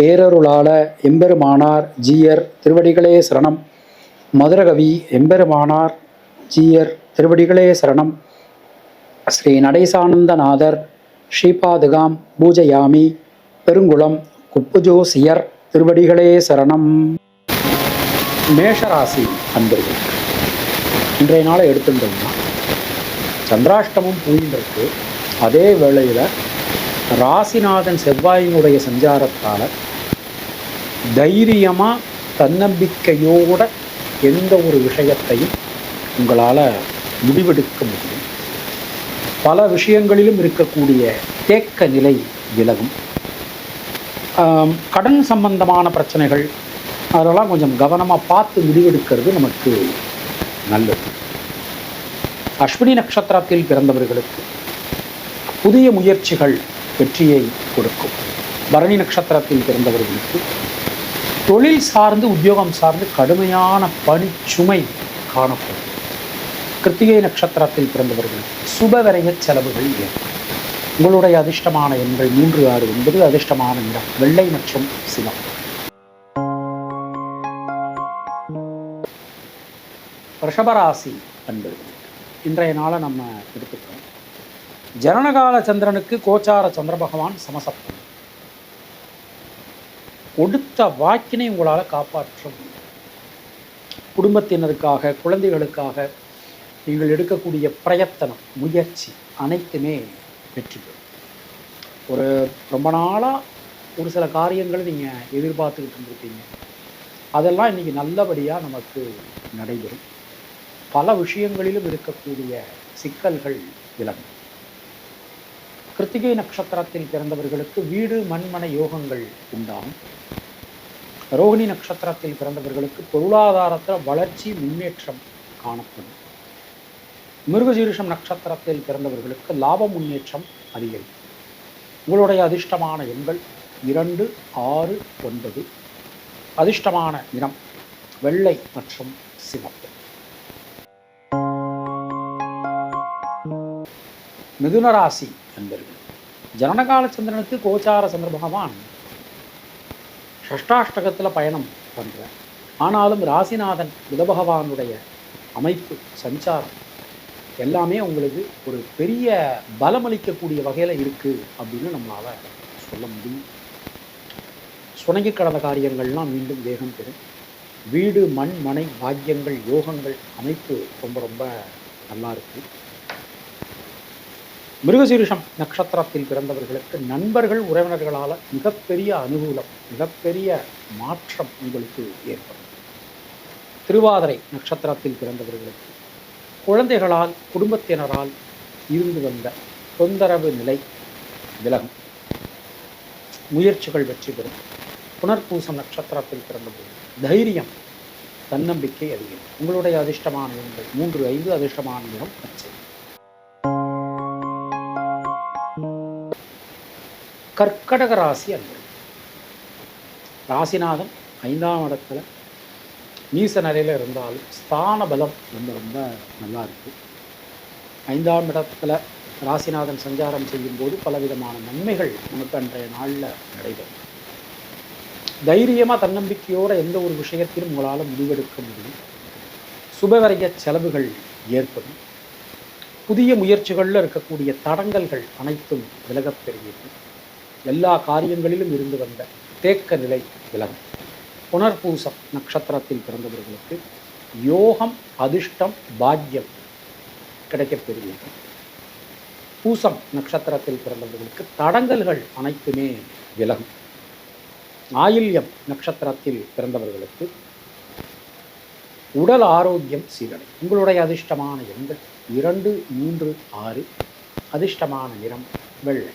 பேரருளால எம்பெருமானார் ஜீயர் திருவடிகளே சரணம். மதுரகவி எம்பெருமானார் ஜீயர் திருவடிகளே சரணம். ஸ்ரீ நடேசானந்தநாதர் ஸ்ரீபாதுகாம் பூஜயாமி பெருங்குளம் குப்புஜோசியர் திருவடிகளே சரணம். மேஷராசி அன்பர்கள் இன்றைய நாளை எடுத்துட்டோம்னா சந்திராஷ்டமம் போயின்னு அதே வேளையில் ராசிநாதன் செவ்வாயினுடைய சஞ்சாரத்தால் தைரியமாக தன்னம்பிக்கையோட எந்த ஒரு விஷயத்தையும் உங்களால் முடிவெடுக்க முடியும். பல விஷயங்களிலும் இருக்கக்கூடிய தேக்க நிலை விலகும். கடன் சம்பந்தமான பிரச்சனைகள் அதெல்லாம் கொஞ்சம் கவனமாக பார்த்து முடிவெடுக்கிறது நமக்கு நல்லது. அஸ்வினி நட்சத்திரத்தில் பிறந்தவர்களுக்கு புதிய முயற்சிகள் வெற்றியை கொடுக்கும். பரணி நட்சத்திரத்தில் பிறந்தவர்களுக்கு தொழில் சார்ந்து உத்தியோகம் சார்ந்து கடுமையான பணிச்சுமை காணப்படும். கிருத்திகை நட்சத்திரத்தில் பிறந்தவர்களுக்கு சுபவரைய செலவுகள் ஏற்படும். உங்களுடைய அதிர்ஷ்டமான எண்கள் மூன்று ஆறு ஒன்பது அதிர்ஷ்டமான இடம் வெள்ளை மற்றும் சிவம். ரிஷபராசி அன்பர்கள் இன்றைய நாளை நம்ம எடுத்துக்கிறோம். ஜனனகால சந்திரனுக்கு கோச்சார சந்திர பகவான் சமசப்தம். கொடுத்த வாக்கினை உங்களால் காப்பாற்ற முடியும் குடும்பத்தினருக்காக குழந்தைகளுக்காக நீங்கள் எடுக்கக்கூடிய பிரயத்தனம் முயற்சி அனைத்துமே வெற்றி பெறும். ஒரு ரொம்ப நாளாக ஒரு சில காரியங்கள் நீங்கள் எதிர்பார்த்துக்கிட்டு இருந்திருப்பீங்க. அதெல்லாம் இன்றைக்கி நல்லபடியாக நமக்கு நடைபெறும். பல விஷயங்களிலும் இருக்கக்கூடிய சிக்கல்கள் விலகும். கிருத்திகை நட்சத்திரத்தில் பிறந்தவர்களுக்கு வீடு மண்மனை யோகங்கள் உண்டாகும். ரோகிணி நட்சத்திரத்தில் பிறந்தவர்களுக்கு பொருளாதாரத்தில் வளர்ச்சி முன்னேற்றம் காணப்படும். மிருகசீரிஷம் நட்சத்திரத்தில் பிறந்தவர்களுக்கு லாப முன்னேற்றம் அதிகரிக்கும். உங்களுடைய அதிர்ஷ்டமான எண்கள் இரண்டு ஆறு ஒன்பது. அதிர்ஷ்டமான நிறம் வெள்ளை மற்றும் சிவப்பு. மிதுனராசி நண்பர்கள். ஜனனகால சந்திரனுக்கு கோச்சார சந்திரபகவான் ஷஷ்டாஷ்டகத்தில் பயணம் பண்ணுறார் ஆனாலும் ராசிநாதன் புதபகவானுடைய அமைப்பு சஞ்சாரம் எல்லாமே உங்களுக்கு ஒரு பெரிய பலமளிக்கக்கூடிய வகையில் இருக்குது அப்படின்னு நம்மளால் சொல்ல முடியும். சுணங்கி கடந்த காரியங்கள்லாம் மீண்டும் வேகம் பெறும். வீடு மண் மனை பாக்கியங்கள் யோகங்கள் அமைப்பு ரொம்ப ரொம்ப நல்லா இருக்குது மிருகசீரிஷம் நட்சத்திரத்தில் பிறந்தவர்களுக்கு நண்பர்கள் உறவினர்களால் மிகப்பெரிய அனுகூலம் மிகப்பெரிய மாற்றம் உங்களுக்கு ஏற்படும். திருவாதிரை நட்சத்திரத்தில் பிறந்தவர்களுக்கு குழந்தைகளால் குடும்பத்தினரால் இருந்து வந்த தொந்தரவு நிலை விலகும். முயற்சிகள் வெற்றி பெறும். புனர்பூசம் நட்சத்திரத்தில் பிறந்தபோது தைரியம் தன்னம்பிக்கை அதிகம். உங்களுடைய அதிர்ஷ்டமான எண்கள் மூன்று ஐந்து அதிர்ஷ்டமான நிறம் பச்சை. கர்க்கடக ராசி அன்பர்கள். ராசிநாதன் ஐந்தாம் இடத்துல நீச நிலையில் இருந்தாலும் ஸ்தான பலம் ரொம்ப ரொம்ப நல்லா இருக்கு. ஐந்தாம் இடத்துல ராசிநாதன் சஞ்சாரம் செய்யும்போது பலவிதமான நன்மைகள் நமக்கு அன்றைய நாளில் நடைபெறும். தைரியமாக தன்னம்பிக்கையோட எந்த ஒரு விஷயத்திலும் உங்களால் முடிவெடுக்க முடியும். சுபவரைய செலவுகள் ஏற்படும். புதிய முயற்சிகளில் இருக்கக்கூடிய தடங்கல்கள் அனைத்தும் விலகப் பெறுகிறது எல்லா காரியங்களிலும் இருந்து வந்த தேக்க நிலை விலகும் புனர்பூசம் நட்சத்திரத்தில் பிறந்தவர்களுக்கு யோகம் அதிர்ஷ்டம் பாக்கியம் கிடைக்கப்பெறுவீர்கள் பூசம் நட்சத்திரத்தில் பிறந்தவர்களுக்கு தடங்கல்கள் அனைத்துமே விலகும். ஆயில்யம் நட்சத்திரத்தில் பிறந்தவர்களுக்கு உடல் ஆரோக்கியம் சீரடை. உங்களுடைய அதிர்ஷ்டமான எண்கள் இரண்டு மூன்று ஆறு. அதிர்ஷ்டமான நிறம் வெள்ளை.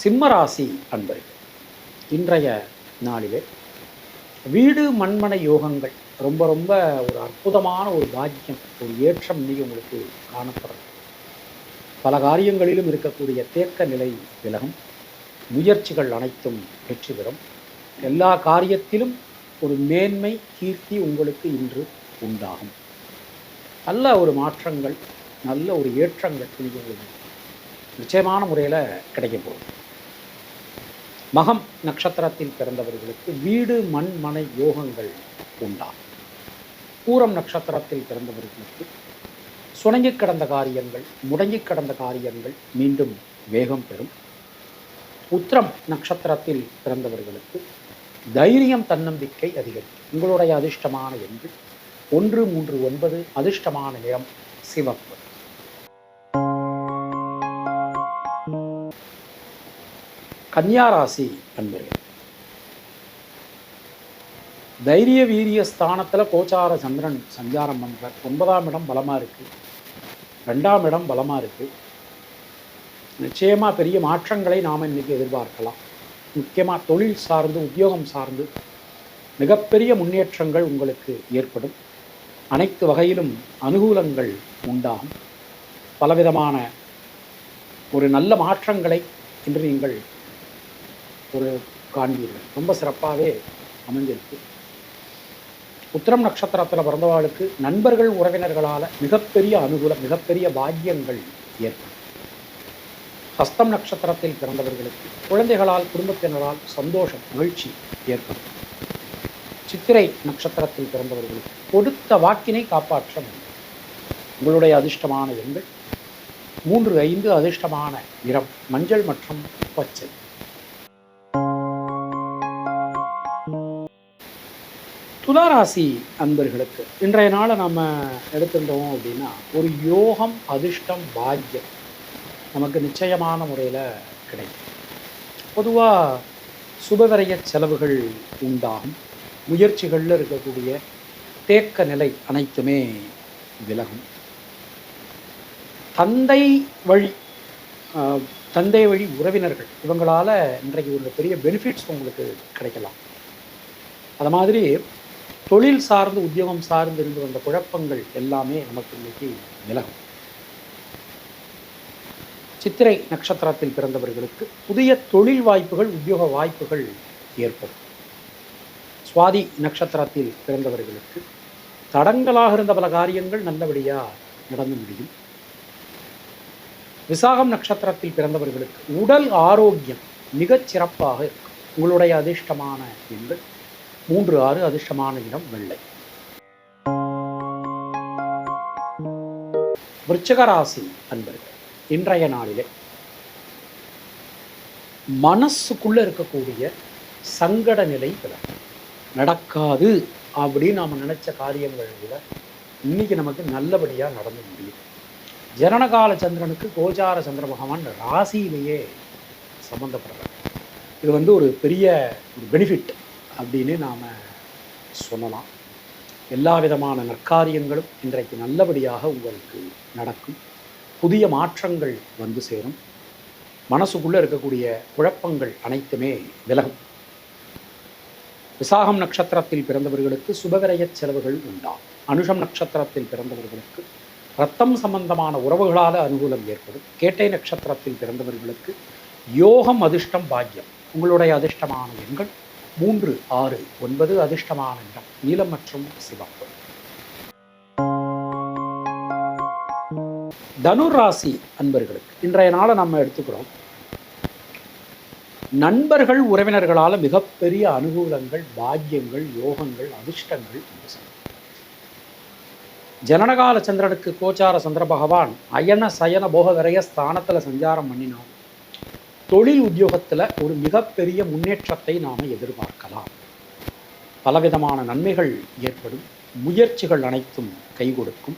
சிம்மராசி அன்பர்கள் இன்றைய நாளிலே வீடு மண்மனை யோகங்கள் ரொம்ப ரொம்ப ஒரு அற்புதமான ஒரு பாக்கியம் ஒரு ஏற்றம் இன்னைக்கு உங்களுக்கு காணப்படும் பல காரியங்களிலும் இருக்கக்கூடிய தேக்க நிலை விலகும். முயற்சிகள் அனைத்தும் வெற்றி பெறும். எல்லா காரியத்திலும் ஒரு மேன்மை கீர்த்தி உங்களுக்கு இன்று உண்டாகும். நல்ல ஒரு மாற்றங்கள் நல்ல ஒரு ஏற்றங்கள் இன்னைக்கு உங்களுக்கு நிச்சயமான முறையில் கிடைக்க போகுது. மகம் நட்சத்திரத்தில் பிறந்தவர்களுக்கு வீடு மண் மனை யோகங்கள் உண்டாகும் பூரம் நட்சத்திரத்தில் பிறந்தவர்களுக்கு சுணங்கி கிடந்த காரியங்கள் முடங்கி கிடந்த காரியங்கள் மீண்டும் வேகம் பெறும். உத்திரம் நட்சத்திரத்தில் பிறந்தவர்களுக்கு தைரியம் தன்னம்பிக்கை அதிகரிக்கும். உங்களுடைய அதிர்ஷ்டமான எண்கள் ஒன்று மூன்று ஒன்பது அதிர்ஷ்டமான நிறம் சிவப்பு. கன்னியாராசி நண்பர்கள் தைரிய வீரிய ஸ்தானத்தில் கோச்சார சந்திரன் சஞ்சாரம் பண்ணுற ஒன்பதாம் இடம் பலமாக இருக்குது ரெண்டாம் இடம் பலமாக இருக்குது நிச்சயமாக பெரிய மாற்றங்களை நாம் இன்றைக்கி எதிர்பார்க்கலாம். முக்கியமாக தொழில் சார்ந்து உத்தியோகம் சார்ந்து மிகப்பெரிய முன்னேற்றங்கள் உங்களுக்கு ஏற்படும். அனைத்து வகையிலும் அனுகூலங்கள் உண்டாகும். பலவிதமான ஒரு நல்ல மாற்றங்களை இன்று நீங்கள் ஒரு காண்பீர்கள். ரொம்ப சிறப்பாகவே அமைஞ்சிருக்கு. உத்திரம் நட்சத்திரத்தில் பிறந்தவாளுக்கு நண்பர்கள் உறவினர்களால் மிகப்பெரிய அனுகூலம் மிகப்பெரிய பாக்கியங்கள் ஏற்படும். ஹஸ்தம் நட்சத்திரத்தில் பிறந்தவர்களுக்கு குழந்தைகளால் குடும்பத்தினரால் சந்தோஷம் மகிழ்ச்சி ஏற்படும். சித்திரை நட்சத்திரத்தில் பிறந்தவர்களுக்கு கொடுத்த வாக்கினை காப்பாற்ற முடியும். உங்களுடைய அதிர்ஷ்டமான எண்கள் மூன்று ஐந்து அதிர்ஷ்டமான நிறம் மஞ்சள் மற்றும் பச்சை. துளாராசி அன்பர்களுக்கு இன்றைய நாளை நம்ம எடுத்துட்டோம் அப்படின்னா ஒரு யோகம் அதிர்ஷ்டம் பாக்கியம் நமக்கு நிச்சயமான முறையில் கிடைக்கும். பொதுவாக சுபவரைய செலவுகள் உண்டாகும். முயற்சிகளில் இருக்கக்கூடிய தேக்க நிலை அனைத்துமே விலகும். தந்தை வழி தந்தை வழி உறவினர்கள் இவங்களால் இன்றைக்கு ஒரு பெரிய பெனிஃபிட்ஸ் உங்களுக்கு கிடைக்கலாம். அது மாதிரி தொழில் சார்ந்து உத்தியோகம் சார்ந்து இருந்து வந்த குழப்பங்கள் எல்லாமே நமக்கு இன்னைக்கு விலகும். சித்திரை நட்சத்திரத்தில் பிறந்தவர்களுக்கு புதிய தொழில் வாய்ப்புகள் உத்தியோக வாய்ப்புகள் ஏற்படும். சுவாதி நட்சத்திரத்தில் பிறந்தவர்களுக்கு தடங்களாக இருந்த பல காரியங்கள் நல்லபடியாக நடந்து முடியும். விசாகம் நட்சத்திரத்தில் பிறந்தவர்களுக்கு உடல் ஆரோக்கியம் மிகச் சிறப்பாக இருக்கும். உங்களுடைய அதிர்ஷ்டமான எண்கள் மூன்று ஆறு அதிர்ஷ்டமான இடம் வெள்ளை. விருச்சகராசி அன்பர்கள் இன்றைய நாளிலே மனசுக்குள்ளே இருக்கக்கூடிய சங்கட நிலை விலகும் நடக்காது அப்படின்னு நாம் நினச்ச காரியங்கள் கூட இன்னைக்கு நமக்கு நல்லபடியாக நடந்து முடியும். ஜனனகால சந்திரனுக்கு கோச்சார சந்திர பகவான் ராசியிலேயே சம்மந்தப்படுறார் இது வந்து ஒரு பெரிய ஒரு பெனிஃபிட் அப்படின்னு நாம் சொல்லலாம். எல்லா விதமான நற்காரியங்களும் இன்றைக்கு நல்லபடியாக உங்களுக்கு நடக்கும். புதிய மாற்றங்கள் வந்து சேரும். மனசுக்குள்ளே இருக்கக்கூடிய குழப்பங்கள் அனைத்துமே விலகும். விசாகம் நட்சத்திரத்தில் பிறந்தவர்களுக்கு சுபவிரய செலவுகள் உண்டாம் அனுஷம் நட்சத்திரத்தில் பிறந்தவர்களுக்கு ரத்தம் சம்பந்தமான உறவுகளால் அனுகூலம் ஏற்படும். கேட்டை நட்சத்திரத்தில் பிறந்தவர்களுக்கு யோகம் அதிர்ஷ்டம் பாக்கியம். உங்களுடைய அதிர்ஷ்டமான எண்கள் மூன்று ஆறு ஒன்பது அதிர்ஷ்டமான இடம் நீலம் மற்றும் சிவப்பு. தனுர் ராசி அன்பர்களுக்கு இன்றைய நாளை நம்ம எடுத்துக்கிறோம். நண்பர்கள் உறவினர்களால் மிகப்பெரிய அனுகூலங்கள் பாக்கியங்கள் யோகங்கள் அதிர்ஷ்டங்கள் ஜனனகால சந்திரனுக்கு கோச்சார சந்திர பகவான் அயன சயன போக விரைய ஸ்தானத்தில் சஞ்சாரம் பண்ணினான் தொழில் உத்தியோகத்தில் ஒரு மிகப்பெரிய முன்னேற்றத்தை நாம் எதிர்பார்க்கலாம். பலவிதமான நன்மைகள் ஏற்படும். முயற்சிகள் அனைத்தும் கை கொடுக்கும்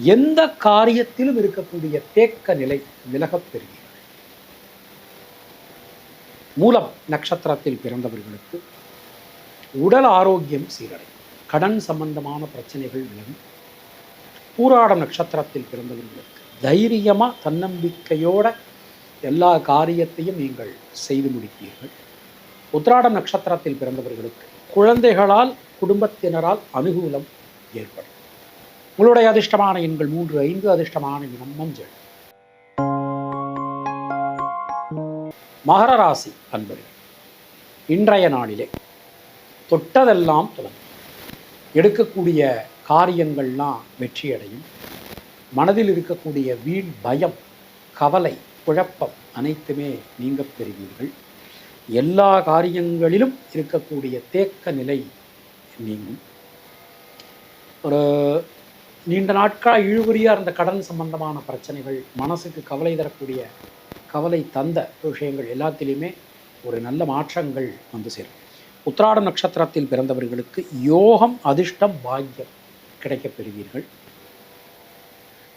எந்த காரியத்திலும் இருக்கக்கூடிய தேக்க நிலை விலகப் பெறுகிறது. மூலம் நட்சத்திரத்தில் பிறந்தவர்களுக்கு உடல் ஆரோக்கியம் சீரடையும். கடன் சம்பந்தமான பிரச்சனைகள் விலகும். பூராடம் நட்சத்திரத்தில் பிறந்தவர்களுக்கு தைரியமாக தன்னம்பிக்கையோட எல்லா காரியத்தையும் நீங்கள் செய்து முடிப்பீர்கள் உத்திராடம் நட்சத்திரத்தில் பிறந்தவர்களுக்கு குழந்தைகளால் குடும்பத்தினரால் அனுகூலம் ஏற்படும். உங்களுடைய அதிர்ஷ்டமான எண்கள் மூன்று ஐந்து அதிர்ஷ்டமான இனம் மஞ்சள். மகர ராசி அன்பர்கள் இன்றைய நாளிலே தொட்டதெல்லாம் தொடங்கும் எடுக்கக்கூடிய காரியங்கள்லாம் வெற்றியடையும். மனதில் இருக்கக்கூடிய வீண் பயம் கவலை குழப்பம் அனைத்துமே நீங்க பெறுவீர்கள். எல்லா காரியங்களிலும் இருக்கக்கூடிய தேக்க நிலை நீங்கும். ஒரு நீண்ட நாட்களாக இழுபறியாக இருந்த கடன் சம்பந்தமான பிரச்சனைகள் மனசுக்கு கவலை தரக்கூடிய கவலை தந்த விஷயங்கள் எல்லாத்திலையுமே ஒரு நல்ல மாற்றங்கள் வந்து சேரும். உத்திராட நட்சத்திரத்தில் பிறந்தவர்களுக்கு யோகம் அதிர்ஷ்டம் பாக்கியம் கிடைக்கப் பெறுவீர்கள்.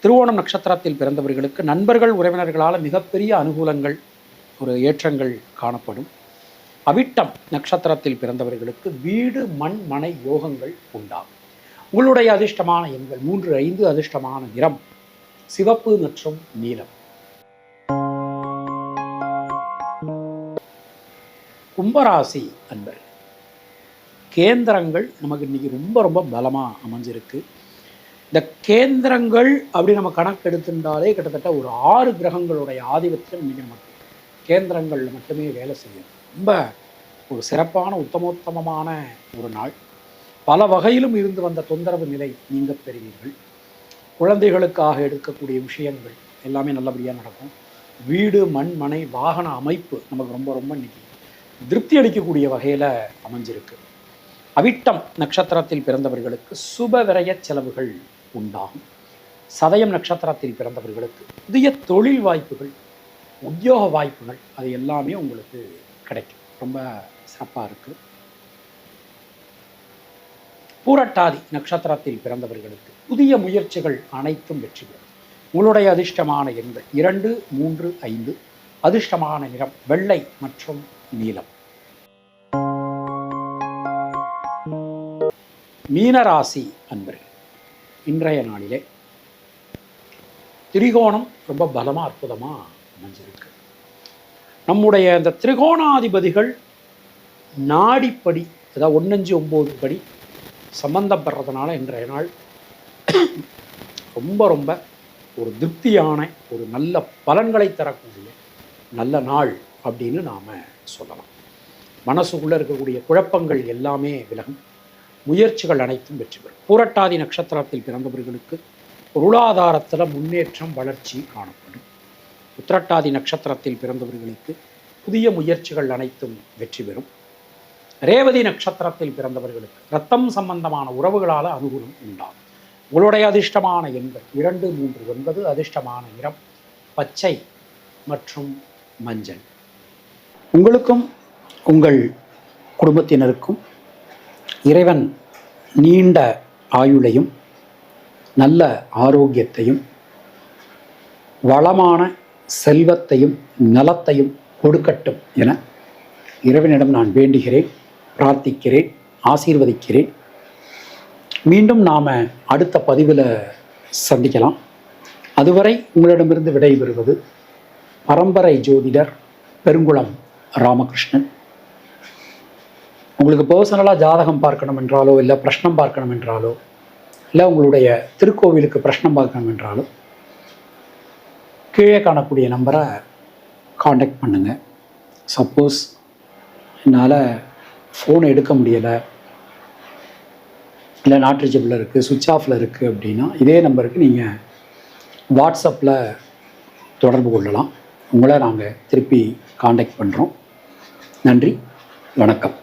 திருவோணம் நட்சத்திரத்தில் பிறந்தவர்களுக்கு நண்பர்கள் உறவினர்களால் மிகப்பெரிய அனுகூலங்கள் ஒரு ஏற்றங்கள் காணப்படும். அவிட்டம் நட்சத்திரத்தில் பிறந்தவர்களுக்கு வீடு மண் மனை யோகங்கள் உண்டாகும். உங்களுடைய அதிர்ஷ்டமான எண்கள் மூன்று ஐந்து அதிர்ஷ்டமான நிறம் சிவப்பு மற்றும் நீலம். கும்பராசி அன்பர்கள் கேந்திரங்கள் நமக்கு இன்னைக்கு ரொம்ப ரொம்ப பலமாக அமைஞ்சிருக்கு. இந்த கேந்திரங்கள் அப்படி நம்ம கணக்கு எடுத்துட்டாலே கிட்டத்தட்ட ஒரு ஆறு கிரகங்களுடைய ஆதிபத்தியம் இன்னைக்கு நமக்கு. கேந்திரங்களில் மட்டுமே வேலை செய்யும். ரொம்ப ஒரு சிறப்பான உத்தமோத்தமமான ஒரு நாள். பல வகையிலும் இருந்து வந்த தொந்தரவு நிலை நீங்க பெறுவீர்கள். குழந்தைகளுக்காக எடுக்கக்கூடிய விஷயங்கள் எல்லாமே நல்லபடியாக நடக்கும். வீடு மண் மனை வாகன அமைப்பு நமக்கு ரொம்ப ரொம்ப இன்னைக்கு திருப்தி அளிக்கக்கூடிய வகையில் அமைஞ்சிருக்கு. அவிட்டம் நட்சத்திரத்தில் பிறந்தவர்களுக்கு சுப விரய செலவுகள் உண்டாகும். சதயம் நட்சத்திரத்தில் பிறந்தவர்களுக்கு புதிய தொழில் வாய்ப்புகள் உத்தியோக வாய்ப்புகள் அது எல்லாமே உங்களுக்கு கிடைக்கும். ரொம்ப சிறப்பாக இருக்குது பூரட்டாதி நட்சத்திரத்தில் பிறந்தவர்களுக்கு புதிய முயற்சிகள் அனைத்தும் வெற்றி பெறும். உங்களுடைய அதிர்ஷ்டமான எண்கள் இரண்டு மூன்று ஐந்து. அதிர்ஷ்டமான நிறம் வெள்ளை மற்றும் நீலம். மீனராசி அன்பர்கள் இன்றைய நாளிலே திரிகோணம் ரொம்ப பலமாக அற்புதமாக அமைஞ்சிருக்கு. நம்முடைய இந்த திரிகோணாதிபதிகள் நாடிப்படி அதாவது ஒன்னஞ்சு ஒம்பது படி சம்பந்தப்படுறதுனால இன்றைய நாள் ரொம்ப ரொம்ப ஒரு திருப்தியான ஒரு நல்ல பலன்களை தரக்கூடிய நல்ல நாள் அப்படின்னு நாம் சொல்லலாம். மனசுக்குள்ளே இருக்கக்கூடிய குழப்பங்கள் எல்லாமே விலகும். முயற்சிகள் அனைத்தும் வெற்றி பெறும். பூரட்டாதி நட்சத்திரத்தில் பிறந்தவர்களுக்கு பொருளாதாரத்தில் முன்னேற்றம் வளர்ச்சி காணப்படும். உத்திரட்டாதி நட்சத்திரத்தில் பிறந்தவர்களுக்கு புதிய முயற்சிகள் அனைத்தும் வெற்றி பெறும். ரேவதி நட்சத்திரத்தில் பிறந்தவர்களுக்கு ரத்தம் சம்பந்தமான உறவுகளால் அனுகூலம் உண்டாகும். உங்களுடைய அதிர்ஷ்டமான எண்கள் இரண்டு மூன்று ஒன்பது அதிர்ஷ்டமான நிறம் பச்சை மற்றும் மஞ்சள். உங்களுக்கும் உங்கள் குடும்பத்தினருக்கும் இறைவன் நீண்ட ஆயுளையும் நல்ல ஆரோக்கியத்தையும் வளமான செல்வத்தையும் நலத்தையும் கொடுக்கட்டும் என இறைவனிடம் நான் வேண்டுகிறேன் பிரார்த்திக்கிறேன் ஆசீர்வதிக்கிறேன். மீண்டும் நாம் அடுத்த பதிவில் சந்திக்கலாம். அதுவரை உங்களிடமிருந்து விடைபெறுவது பரம்பரை ஜோதிடர் பெருங்குளம் ராமகிருஷ்ணன். உங்களுக்கு பர்சனலாக ஜாதகம் பார்க்கணும் என்றாலோ இல்லை பிரஷ்னம் பார்க்கணும் என்றாலோ இல்லை உங்களுடைய திருக்கோவிலுக்கு பிரஷ்னம் பார்க்கணும் என்றாலோ கீழே காணக்கூடிய நம்பரை காண்டாக்ட் பண்ணுங்கள் சப்போஸ் என்னால் ஃபோன் எடுக்க முடியலை. இல்லை நாட் ரீச்சபிளில் இருக்குது சுவிட்ச் ஆஃபில் இருக்குது அப்படின்னா இதே நம்பருக்கு நீங்கள் வாட்ஸ்அப்பில் தொடர்பு கொள்ளலாம். உங்களை நாங்கள் திருப்பி காண்டாக்ட் பண்ணுறோம் நன்றி வணக்கம்.